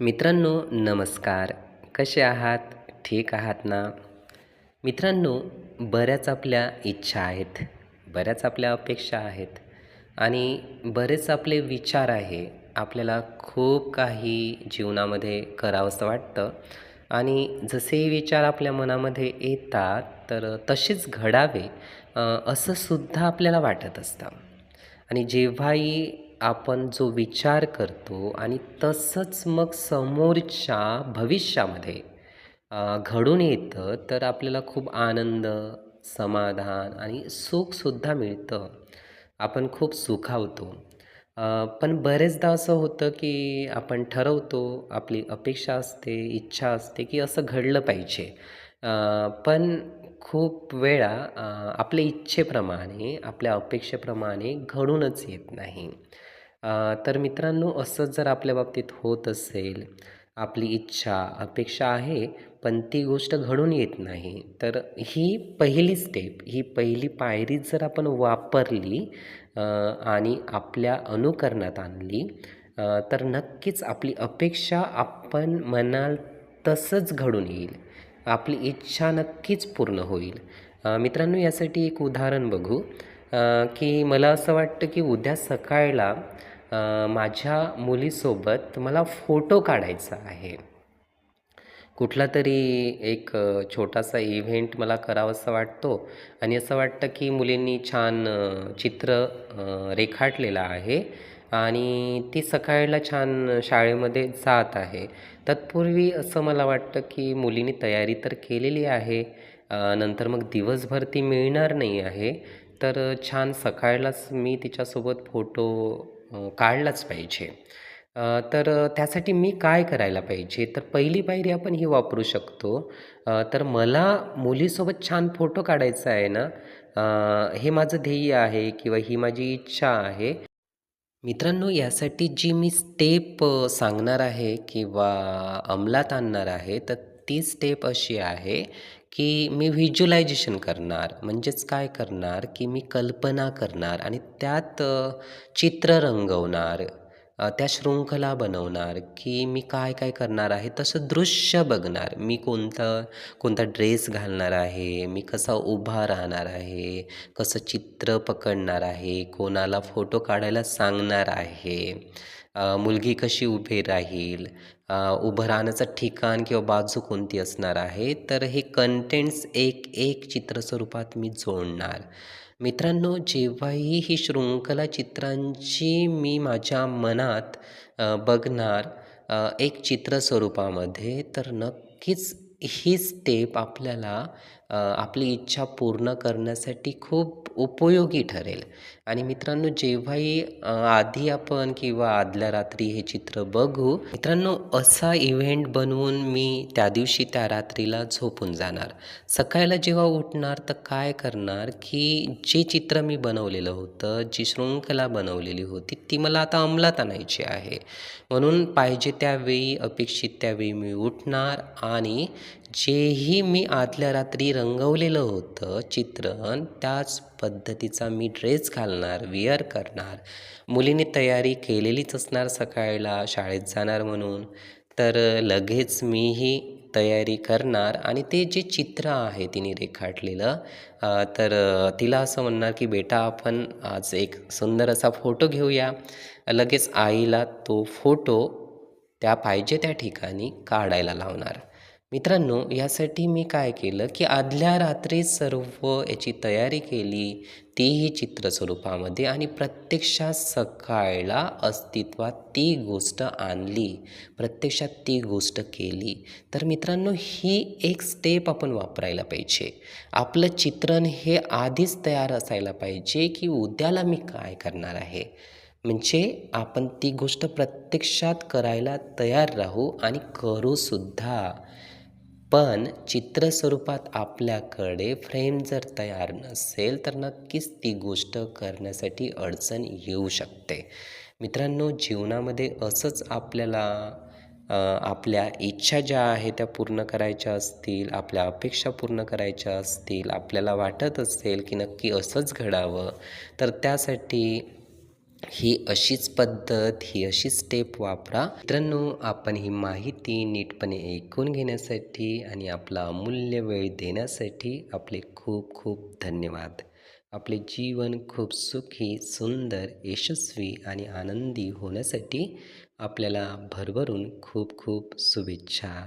मित्रांनो नमस्कार. कसे आहात? ठीक आहात ना? मित्रांनो बऱ्याच आपल्या इच्छा आहेत. बऱ्याच आपल्या अपेक्षा आहेत. आणि बरेच आपले विचार आहे. आपल्याला खूप काही जीवनामध्ये करावंसं वाटतं. आणि जसेही विचार आपल्या मनामध्ये येतात तर तसेच घडावे असंसुद्धा असं सुद्धा आपल्याला वाटत असतं. आणि जेव्हाही आपण जो विचार करतो आणि तसंच मग समोरच्या भविष्यामध्ये घडून येतं तर आपल्याला खूप आनंद समाधान आणि सुखसुद्धा मिळतं. आपण खूप सुखावतो. पण बरेचदा असं होतं की आपण ठरवतो आपली अपेक्षा असते इच्छा असते की असं घडलं पाहिजे. पण खूप वेळा आपल्या इच्छेप्रमाणे आपल्या अपेक्षेप्रमाणे घडूनच येत नाही. तर मित्रांनो असंच जर आपल्या बाबतीत होत असेल आपली इच्छा अपेक्षा आहे पण ती गोष्ट घडून येत नाही तर ही पहिली स्टेप ही पहिली पायरी जर आपण वापरली आणि आपल्या अनुकरणात आणली तर नक्कीच आपली अपेक्षा आपण म्हणाल तसंच घडून येईल. आपली इच्छा नक्कीच पूर्ण होईल. मित्रांनो यासाठी एक उदाहरण बघू. की मला असं वाटतं की उद्या सकाळला माझ्या मुलीसोबत मला फोटो काढायचा आहे. कुठला तरी एक छोटासा इव्हेंट मला करावासा वाटतो आणि असं वाटतं की मुलींनी छान चित्र रेखाटलेलं आहे आणि ती सकाळला छान शाळेमध्ये जात आहे. तत्पूर्वी असं मला वाटतं की मुलीने तयारी तर केलेली आहे नंतर मग दिवसभर ती मिळणार नाही आहे. तर छान सकाळलाच मी तिच्यासोबत फोटो काढलाच पाहिजे. तर त्यासाठी मी काय करायला पाहिजे? तर पहिली पायरी आपण ही वापरू शकतो. तर मला मुलीसोबत छान फोटो काढायचा आहे ना? हे माझं ध्येय आहे किंवा ही माझी इच्छा आहे. मित्रांनो यासाठी जी मी स्टेप सांगणार आहे किंवा अंमलात आणणार आहे तर ती स्टेप अशी आहे की मी व्हिज्युलायझेशन करणार म्हणजेच काय करणार की मी कल्पना करणार आणि त्यात चित्र रंगवणार त्या शृंखला बनवणार की मी काय काय करणार आहे तसं दृश्य बघणार. मी कोणतं कोणता ड्रेस घालणार आहे मी कसा उभा राहणार आहे कसं चित्र पकडणार आहे कोणाला फोटो काढायला सांगणार आहे. मुलगी कशी उभी राहील उभं राहण्याचं ठिकाण किंवा बाजू कोणती असणार आहे तर हे कंटेंट्स एक एक चित्रस्वरूपात मी जोडणार. मित्रांनो जेव्हाही ही शृंखला चित्रांची मी माझ्या मनात बघणार एक एक चित्रस्वरूपामध्ये तर नक्कीच ही स्टेप आपल्याला आपली इच्छा पूर्ण करण्यासाठी खूप उपयोगी ठरेल. आणि मित्रांनो जेव्हाही आधी आपण किंवा आदल्या रात्री हे चित्र बघू मित्रांनो असा इव्हेंट बनवून मी त्या दिवशी त्या रात्रीला झोपून जाणार. सकाळला जेव्हा उठणार तर काय करणार की जे चित्र मी बनवलेलं होतं जी शृंखला बनवलेली होती ती मला आता अंमलात आणायची आहे. म्हणून पाहिजे त्यावेळी अपेक्षित त्यावेळी मी उठणार आणि जेही मी आदल्या रात्री रंगवलेलं होतं चित्रण त्याच पद्धतीचा मी ड्रेस घालणार विअर करणार मुलीने तयारी केलेलीच असणार सकाळला शाळेत जाणार म्हणून. तर लगेच मीही तयारी करणार आणि ते जे चित्र आहे तिने रेखाटलेलं तर तिला असं म्हणणार की बेटा आपण आज एक सुंदर असा फोटो घेऊया. लगेच आईला तो फोटो त्या पाहिजे त्या ठिकाणी काढायला लावणार. मित्रांनो यासाठी मी काय केलं की आदल्या रात्री सर्व याची तयारी केली तीही चित्रस्वरूपामध्ये आणि प्रत्यक्षात सकाळला अस्तित्वात ती गोष्ट आणली प्रत्यक्षात ती गोष्ट केली. तर मित्रांनो ही एक स्टेप आपण वापरायला पाहिजे. आपलं चित्रण हे आधीच तयार असायला पाहिजे की उद्याला मी काय करणार आहे. म्हणजे आपण ती गोष्ट प्रत्यक्षात करायला तयार राहू आणि करूसुद्धा. पण चित्रस्वरूपात आपल्याकडे फ्रेम जर तयार नसेल तर नक्कीच ती गोष्ट करण्यासाठी अडचण येऊ शकते. मित्रांनो जीवनामध्ये असंच आपल्याला आपल्या इच्छा ज्या आहेत त्या पूर्ण करायच्या असतील आपल्या अपेक्षा पूर्ण करायच्या असतील आपल्याला वाटत असेल की नक्की असंच घडावं तर त्यासाठी ही अशीच पद्धत ही अशी स्टेप वापरा. मित्रांनो आपण ही माहिती नीटपणे ऐकून घेण्यासाठी आणि आपला अमूल्य वेळ देण्यासाठी आपले खूप खूप धन्यवाद. आपले जीवन खूप सुखी सुंदर यशस्वी आणि आनंदी होण्यासाठी आपल्याला भरभरून खूप खूप शुभेच्छा.